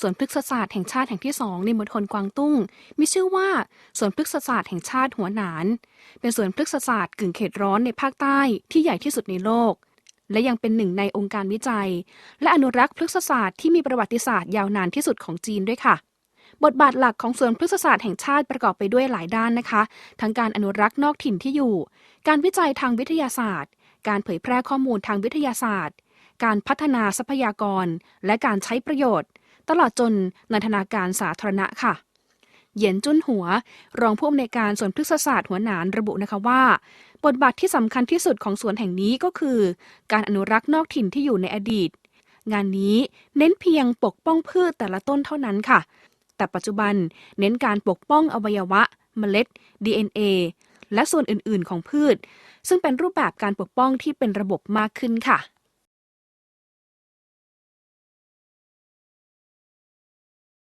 สวนพฤกษศาสตร์แห่งชาติแห่งที่สองในมณฑลกวางตุ้ง มีชื่อว่าสวนพฤกษศาสตร์แห่งชาติหัวหนาน เป็นสวนพฤกษศาสตร์กึ่งเขตร้อนในภาคใต้ที่ใหญ่ที่สุดในโลก และยังเป็นหนึ่งในองค์การวิจัย และอนุรักษ์พฤกษศาสตร์ที่มีประวัติศาสตร์ยาวนานที่สุดของจีนด้วยค่ะบทบาทหลักของสวนพฤกษศาสตร์แห่งชาติประกอบไปด้วยหลายด้านนะคะ ทั้งการอนุรักษ์นอกถิ่นที่อยู่ การวิจัยทางวิทยาศาสตร์ การเผยแพร่ข้อมูลทางวิทยาศาสตร์ การพัฒนาทรัพยากร และการใช้ประโยชน์ ตลอดจนนันทนาการสาธารณะค่ะ เหยียนจุนหัว รองผู้อำนวยการสวนพฤกษศาสตร์หัวหนานระบุนะคะว่า บทบาทที่สำคัญที่สุดของสวนแห่งนี้ก็คือ การอนุรักษ์นอกถิ่นที่อยู่ในอดีต งานนี้เน้นเพียงปกป้องพืชแต่ละต้นเท่านั้นค่ะ แต่ปัจจุบันเน้นการปกป้องอวัยวะ เมล็ด DNA และส่วนอื่น ๆ ของพืช ซึ่งเป็นรูปแบบการปกป้องที่เป็นระบบมากขึ้นค่ะ